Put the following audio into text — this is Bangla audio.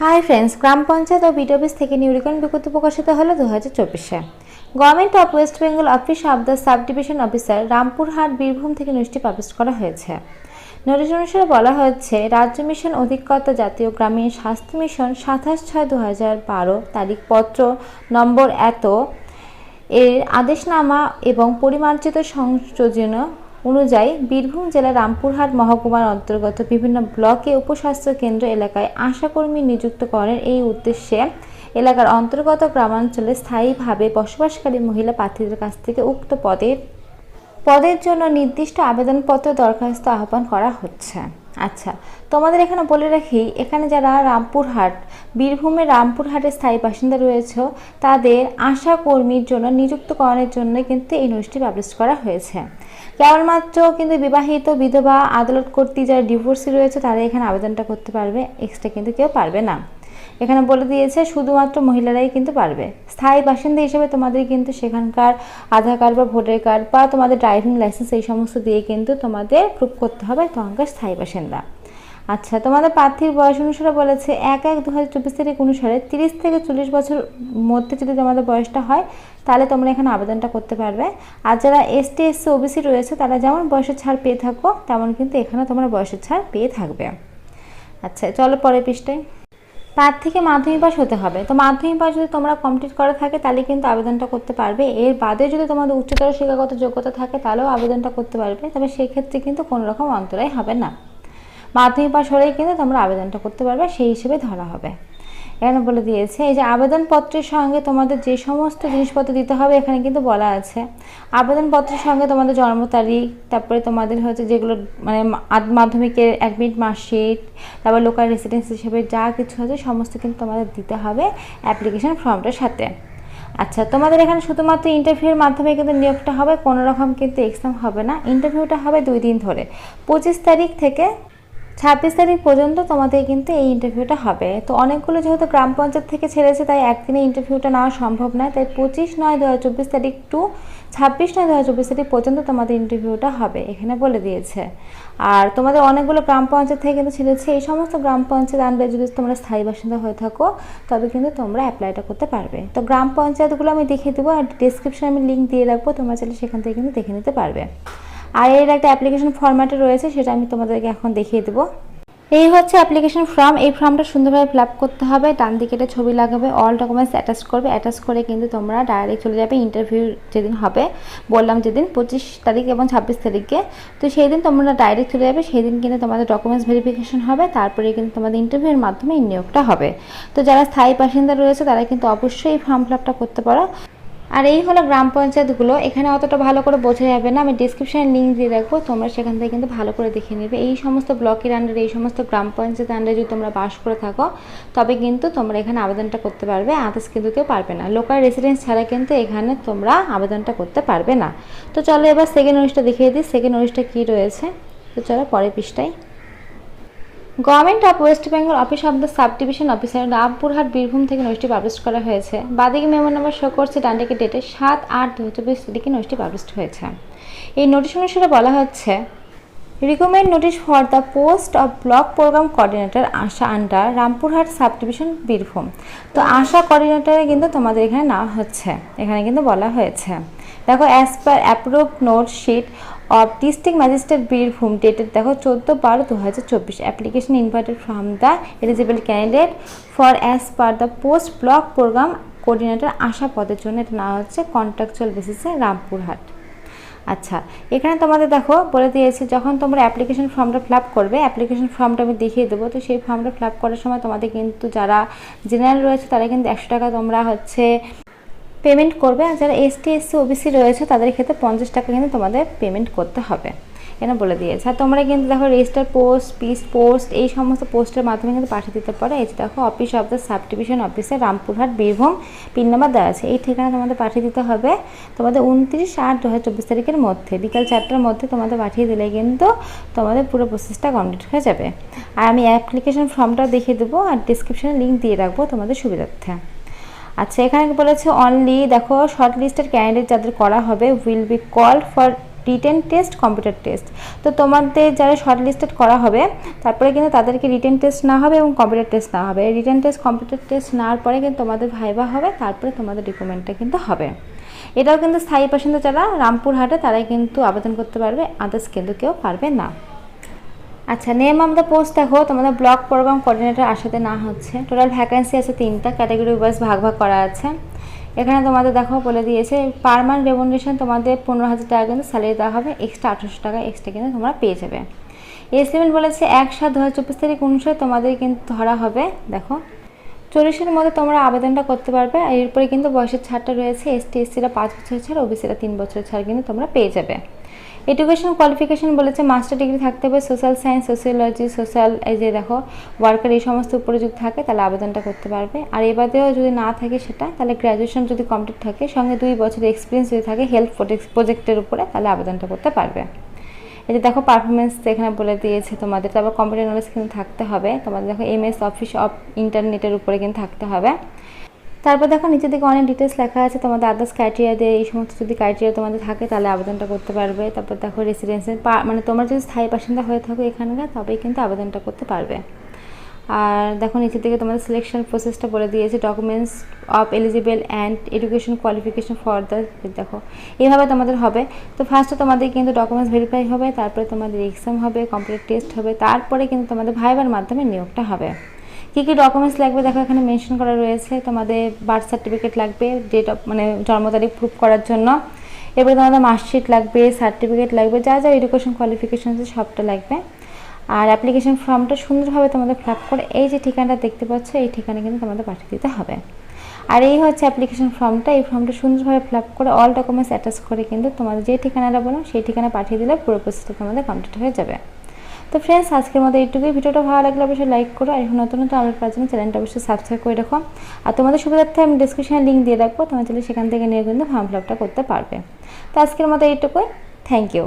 হাই ফ্রেন্ডস গ্রাম পঞ্চায়েত ও বিডি অফিস থেকে নিউরিকন বিজ্ঞপ্তি প্রকাশিত হলো দু হাজার চব্বিশে। Government of West Bengal office of the sub division officer Rampurhat Birbhum থেকে নোটিশটি পাবলিশ করা হয়েছে। নোটিশ অনুসারে বলা হয়েছে, রাজ্য মিশন অধিকর্তা জাতীয় গ্রামীণ স্বাস্থ্য মিশন সাতাশ ছয় দু হাজার বারো তারিখ পত্র নম্বর এত এর আদেশনামা এবং পরিমার্জিত সংযোজন অনুযায়ী বীরভূম জেলার রামপুরহাট মহকুমার অন্তর্গত বিভিন্ন ব্লকে উপস্বাস্থ্য কেন্দ্র এলাকায় আশাকর্মী নিযুক্ত করেন এই উদ্দেশ্যে এলাকার অন্তর্গত গ্রামাঞ্চলে স্থায়ীভাবে বসবাসকারী মহিলা প্রার্থীদের কাছ থেকে উক্ত পদের পদের জন্য নির্দিষ্ট আবেদনপত্র দরখাস্ত আহ্বান করা হচ্ছে। আচ্ছা তোমাদের এখানে বলে রাখি, এখানে যারা রামপুরহাট, বীরভূমের রামপুরহাটের স্থায়ী বাসিন্দা রয়েছে, তাদের আশা কর্মীর জন্য নিযুক্তকরণের জন্য কিন্তু এই নোটিশটি পাবলিশ করা হয়েছে। কেবলমাত্র কিন্তু বিবাহিত বিধবা, আদালত কর্তৃক যারা ডিভোর্সি রয়েছে তারা এখানে আবেদনটা করতে পারবে, এক্সট্রা কিন্তু কেউ পারবে না। এখানে বলে দিয়েছে, শুধুমাত্র মহিলারাই কিন্তু পারবে। স্থায়ী বাসিন্দা হিসেবে তোমাদের কিন্তু সেখানকার আধার কার্ড বা ভোটার কার্ড বা তোমাদের ড্রাইভিং লাইসেন্স এই সমস্ত দিয়ে কিন্তু তোমাদের প্রুভ করতে হবে তখনকার স্থায়ী বাসিন্দা। আচ্ছা তোমাদের প্রার্থীর বয়স অনুসারে বলেছে, এক এক দু হাজার চব্বিশ তারিখ অনুসারে তিরিশ থেকে চল্লিশ বছর মধ্যে যদি তোমাদের বয়সটা হয়, তাহলে তোমরা এখানে আবেদনটা করতে পারবে। আর যারা এসটি এসসি ওবিসি রয়েছে, তারা যেমন বয়সের ছাড় পেয়ে থাকো, তেমন কিন্তু এখানে তোমরা বয়সের ছাড় পেয়ে থাকবে। আচ্ছা চলো পরের পৃষ্ঠায়। প্রার্থীকে মাধ্যমিক পাস হতে হবে। তো মাধ্যমিক পাস যদি তোমরা কমপ্লিট করে থাকে, তাহলে কিন্তু আবেদনটা করতে পারবে। এর বাদে যদি তোমাদের উচ্চতর শিক্ষাগত যোগ্যতা থাকে, তাহলেও আবেদনটা করতে পারবে। তবে সেক্ষেত্রে কিন্তু কোনো রকম অন্তরায় হবে না। মাধ্যমিক পাস হলেই কিন্তু তোমরা আবেদনটা করতে পারবে, সেই হিসেবে ধরা হবে। এখানে বলে দিয়েছে, এই যে আবেদনপত্রের সঙ্গে তোমাদের যে সমস্ত জিনিসপত্র দিতে হবে, এখানে কিন্তু বলা আছে। আবেদনপত্রের সঙ্গে তোমাদের জন্ম তারিখ, তারপরে তোমাদের হচ্ছে যেগুলো মানে মাধ্যমিকের অ্যাডমিট মার্কশিট তারপর লোকাল রেসিডেন্স হিসেবে যা কিছু আছে, সমস্ত কিন্তু তোমাদের দিতে হবে অ্যাপ্লিকেশন ফর্মটার সাথে। আচ্ছা তোমাদের এখানে শুধুমাত্র ইন্টারভিউর মাধ্যমে কিন্তু নিয়োগটা হবে, কোনো রকম কিন্তু এক্সাম হবে না। ইন্টারভিউটা হবে দুই দিন ধরে। পঁচিশ তারিখ থেকে ছাব্বিশ তারিখ পর্যন্ত তোমাদের কিন্তু এই ইন্টারভিউটা হবে। তো অনেকগুলো যেহেতু গ্রাম পঞ্চায়েত থেকে ছেড়েছে, তাই একদিনে ইন্টারভিউটা নেওয়া সম্ভব নয়। তাই পঁচিশ নয় দু চব্বিশ তারিখ টু ছাব্বিশ নয় দু চব্বিশ তারিখ পর্যন্ত তোমাদের ইন্টারভিউটা হবে, এখানে বলে দিয়েছে। আর তোমাদের অনেকগুলো গ্রাম পঞ্চায়েত থেকে কিন্তু ছেড়েছে। এই সমস্ত গ্রাম পঞ্চায়েত আন্ডারে যদি তোমরা স্থায়ী বাসিন্দা হয়ে থাকো, তবে কিন্তু তোমরা অ্যাপ্লাইটা করতে পারবে। তো গ্রাম পঞ্চায়েতগুলো আমি দেখিয়ে দেবো আর ডিসক্রিপশনে আমি লিঙ্ক দিয়ে রাখব, তোমরা চাইলে সেখান থেকে কিন্তু দেখে নিতে পারবে। আর এর একটা অ্যাপ্লিকেশন ফরম্যাটে রয়েছে, সেটা আমি তোমাদেরকে এখন দেখিয়ে দেবো। এই হচ্ছে অ্যাপ্লিকেশন ফর্ম এই ফর্মটা সুন্দরভাবে ফিল করতে হবে ডান দিকে একটা ছবি লাগাবে অল ডকুমেন্টস অ্যাটাচ করবে। অ্যাটাচ করে কিন্তু তোমরা ডাইরেক্ট চলে যাবে ইন্টারভিউ যেদিন হবে, বললাম যেদিন, পঁচিশ তারিখ এবং ছাব্বিশ তারিখে। তো সেই দিন তোমরা ডাইরেক্ট চলে যাবে সেই দিন কিন্তু তোমাদের ডকুমেন্টস ভেরিফিকেশন হবে, তারপরে কিন্তু তোমাদের ইন্টারভিউর মাধ্যমে এই নিয়োগটা হবে। তো যারা স্থায়ী বাসিন্দা রয়েছে, তারা কিন্তু অবশ্যই এই ফর্ম ফিল করতে পারো। আর এই হলো গ্রাম পঞ্চায়েতগুলো। এখানে অতটা ভালো করে বোঝা যাবে না। আমি ডিসক্রিপশনে লিঙ্ক দিয়ে রাখব। তোমরা সেখান থেকে কিন্তু ভালো করে দেখে নেবে। এই সমস্ত ব্লকের আন্ডারে এই সমস্ত গ্রাম পঞ্চায়েত আন্ডারে যদি তোমরা বাস করে থাকো, তবে কিন্তু তোমরা এখানে আবেদনটা করতে পারবে। আদার্স কিন্তু কেউ পারবে না। লোকাল রেসিডেন্স ছাড়া কিন্তু এখানে তোমরা আবেদনটা করতে পারবে না। তো চলো এবার সেকেন্ড নোটিশটা দেখিয়ে দিই। সেকেন্ড নোটিশটা কী রয়েছে? তো চলো পরের পৃষ্ঠায় government of West Bengal office of the sub division officer Rampurhat Birbhum থেকে নোটিশটি পাবলিশ করা হয়েছে। বাদিকে মেমো নাম্বার শো করছে ডানদিকে ডেটে সাত আট দু হাজার চব্বিশ তারিখে নোটিশটি পাবলিশ হয়েছে। এই নোটিশ অনুসারে বলা হচ্ছে recommend notice for the post of block programme coordinator ASHA under Rampurhat sub division Birbhum. তো আশা কোঅর্ডিনেটরে কিন্তু তোমাদের এখানে নেওয়া হচ্ছে, এখানে কিন্তু বলা হয়েছে। দেখো as per approve note sheet of district magistrate Birbhum dated দেখো চোদ্দ বারো দু হাজার চব্বিশ। Application invited from the eligible candidate for as per the post block programme coordinator ASHA পদের জন্য। এটা নেওয়া হচ্ছে কন্ট্রাকচুয়াল বেসিসে রামপুরহাট। আচ্ছা এখানে তোমাদের দেখো বলে দিয়েছে, যখন তোমরা অ্যাপ্লিকেশন ফর্মটা ফিল আপ করবে অ্যাপ্লিকেশন ফর্মটা আমি দেখিয়ে দেবো। তো সেই ফর্মটা ফিল আপ করার সময় তোমাদের কিন্তু যারা জেনারেল রয়েছে, তারা কিন্তু একশো টাকা তোমরা হচ্ছে পেমেন্ট করবে আর যারা এসটি এসসি ওবিসি রয়েছে তাদের ক্ষেত্রে পঞ্চাশ টাকা কিন্তু তোমাদের পেমেন্ট করতে হবে। এখানে বলে দিয়েছে? আর তোমরা কিন্তু দেখো রেজিস্টার পোস্ট পিস পোস্ট এই সমস্ত পোস্টের মাধ্যমে কিন্তু পাঠিয়ে দিতে পারো। এই দেখো office of the sub division অফিসে রামপুরহাট, বীরভূম, পিন নাম্বার দেওয়া আছে। এই ঠিকানা তোমাদের পাঠিয়ে দিতে হবে। তোমাদের উনত্রিশ আট দু হাজার চব্বিশ তারিখের মধ্যে, বিকাল চারটার মধ্যে তোমাদের পাঠিয়ে দিলে কিন্তু তোমাদের পুরো প্রসেসটা কমপ্লিট হয়ে যাবে। আর আমি অ্যাপ্লিকেশন ফর্মটা দেখিয়ে দেবো আর ডিসক্রিপশনে লিঙ্ক দিয়ে রাখব তোমাদের সুবিধার্থে। আচ্ছা এখানে বলেছে অনলি দেখো শর্ট লিস্টের ক্যান্ডিডেট যাদের করা হবে will be call for written test computer test তো তোমাদের যারা শর্ট লিস্টেড করা হবে, তারপরে কিন্তু তাদেরকে রিটেন টেস্ট না হবে এবং কম্পিউটার টেস্ট না হবে। রিটেন টেস্ট কম্পিউটার টেস্ট নেওয়ার পরে কিন্তু তোমাদের ভাইবা হবে, তারপরে তোমাদের রিকমেন্ডটা কিন্তু হবে। এটাও কিন্তু স্থায়ী বাসিন্দা যারা, রামপুরহাটে তারাই কিন্তু আবেদন করতে পারবে আদার্স কিন্তু কেউ পারবে না। আচ্ছা নেম অফ দ্য পোস্ট দেখো, তোমাদের ব্লক প্রোগ্রাম কোঅর্ডিনেটর আসাতে না হচ্ছে। টোটাল ভ্যাকেন্সি আছে তিনটা ক্যাটাগরি ওয়াইজ ভাগ ভাগ করা আছে। এখানে তোমাদের দেখো বলে দিয়েছে পার মান্থ তোমাদের পনেরো হাজার টাকা কিন্তু স্যালারি দেওয়া হবে এক্সট্রা আঠারোশো টাকা এক্সট্রা কিন্তু তোমরা পেয়ে যাবে। এস লিমিট বলেছে এক সাত দু হাজার চব্বিশ তারিখ অনুসারে তোমাদের কিন্তু ধরা হবে, দেখো। চল্লিশের মধ্যে তোমরা আবেদনটা করতে পারবে, আর এরপরে কিন্তু বয়সের ছাড়টা রয়েছে এসটি এসসিরা পাঁচ বছর ছাড় ওবিসিরা তিন বছরের ছাড় কিন্তু তোমরা পেয়ে যাবে। এডুকেশন কোয়ালিফিকেশন বলেছে মাস্টার ডিগ্রি থাকতে হবে সোশ্যাল সায়েন্স সোসিওলজি সোশ্যাল এই যে দেখো ওয়ার্কার এই সমস্ত উপরে যদি থাকে, তাহলে আবেদনটা করতে পারবে। আর এবারেও যদি না থাকে সেটা, তাহলে গ্র্যাজুয়েশন যদি কমপ্লিট থাকে, সঙ্গে দুই বছরের এক্সপিরিয়েন্স যদি থাকে হেলথ প্রজেক্টের উপরে, তাহলে আবেদনটা করতে পারবে। এই যে দেখো পারফরমেন্স এখানে বলে দিয়েছে তোমাদের, তারপর কম্পিউটার নলেজ কিন্তু থাকতে হবে। তোমাদের দেখো এমএস অফিস অফ ইন্টারনেটের উপরে কিন্তু থাকতে হবে। তারপর দেখো নিচের দিকে অনেক ডিটেলস লেখা আছে, তোমাদের আদার্স ক্রাইটেরিয়া দিয়ে এই সমস্ত যদি ক্রাইটেরিয়া তোমাদের থাকে, তাহলে আবেদনটা করতে পারবে। তারপর দেখো রেসিডেন্সের মানে তোমরা যদি স্থায়ী বাসিন্দা হয়ে থাকো এখানকার, তবেই কিন্তু আবেদনটা করতে পারবে। আর দেখো নিচের দিকে তোমাদের সিলেকশন প্রসেসটা বলে দিয়েছে documents of eligible and education qualification for the দেখো এইভাবে তোমাদের হবে। তো ফার্স্টে তোমাদের কিন্তু ডকুমেন্টস ভেরিফাই হবে, তারপরে তোমাদের এক্সাম হবে কমপ্লিট টেস্ট হবে, তারপরে কিন্তু তোমাদের ভাইবার মাধ্যমে নিয়োগটা হবে। কী কী ডকুমেন্টস লাগবে? দেখো, এখানে মেনশন করা রয়েছে তোমাদের বার্থ সার্টিফিকেট লাগবে ডেট অফ মানে জন্ম তারিখ প্রুফ করার জন্য। এরপরে তোমাদের মার্কশিট লাগবে সার্টিফিকেট লাগবে, যা যা এডুকেশন কোয়ালিফিকেশন আছে সবটা লাগবে। আর অ্যাপ্লিকেশন ফর্মটা সুন্দরভাবে তোমাদের ফিল করে এই যে ঠিকানাটা দেখতে পাচ্ছ, এই ঠিকানা কিন্তু তোমাদের পাঠিয়ে দিতে হবে। আর এই হচ্ছে অ্যাপ্লিকেশন ফর্মটা এই ফর্মটা সুন্দরভাবে ফিল করে অল ডকুমেন্টস অ্যাটাচ করে কিন্তু তোমাদের যে ঠিকানাটা বলো সেই ঠিকানা পাঠিয়ে দিলে পুরো প্রসেসটা তোমাদের কমপ্লিট হয়ে যাবে। তো ফ্রেন্ডস আজকের মতো এইটুকুই। ভিডিওটা ভালো লাগলে অবশ্যই লাইক করো। আর এখন নতুন নতুন আমার পাওয়ার চ্যানেলটা অবশ্যই সাবস্ক্রাইব করে রাখো। আর তোমাদের সুবিধার্থে আমি ডিসক্রিপশানে লিঙ্ক দিয়ে রাখব। তোমরা চলে সেখান থেকে নিয়ে কিন্তু ফর্ম ফিল করতে পারবে। তো আজকের মতো এইটুকুই। Thank you